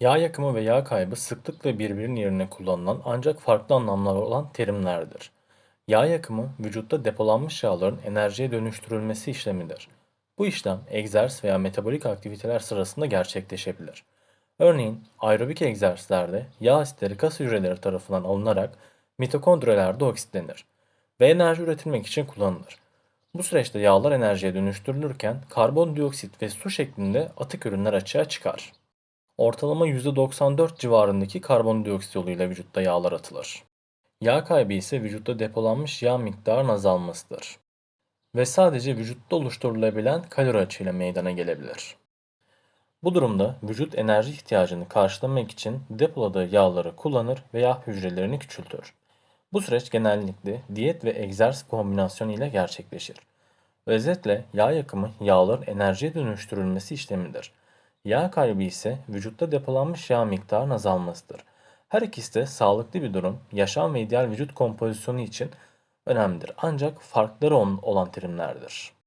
Yağ yakımı ve yağ kaybı sıklıkla birbirinin yerine kullanılan ancak farklı anlamları olan terimlerdir. Yağ yakımı, vücutta depolanmış yağların enerjiye dönüştürülmesi işlemidir. Bu işlem egzersiz veya metabolik aktiviteler sırasında gerçekleşebilir. Örneğin aerobik egzersizlerde yağ asitleri kas hücreleri tarafından alınarak mitokondrilerde oksitlenir ve enerji üretilmek için kullanılır. Bu süreçte yağlar enerjiye dönüştürülürken karbondioksit ve su şeklinde atık ürünler açığa çıkar. Ortalama %94 civarındaki karbondioksit yoluyla vücutta yağlar atılır. Yağ kaybı ise vücutta depolanmış yağ miktarının azalmasıdır. Ve sadece vücutta oluşturulabilen kalori açığıyla meydana gelebilir. Bu durumda vücut enerji ihtiyacını karşılamak için depoladığı yağları kullanır ve yağ hücrelerini küçültür. Bu süreç genellikle diyet ve egzersiz kombinasyonu ile gerçekleşir. Özetle yağ yakımı yağların enerjiye dönüştürülmesi işlemidir. Yağ kaybı ise vücutta depolanmış yağ miktarının azalmasıdır. Her ikisi de sağlıklı bir durum, yaşam ve ideal vücut kompozisyonu için önemlidir. Ancak farkları olan terimlerdir.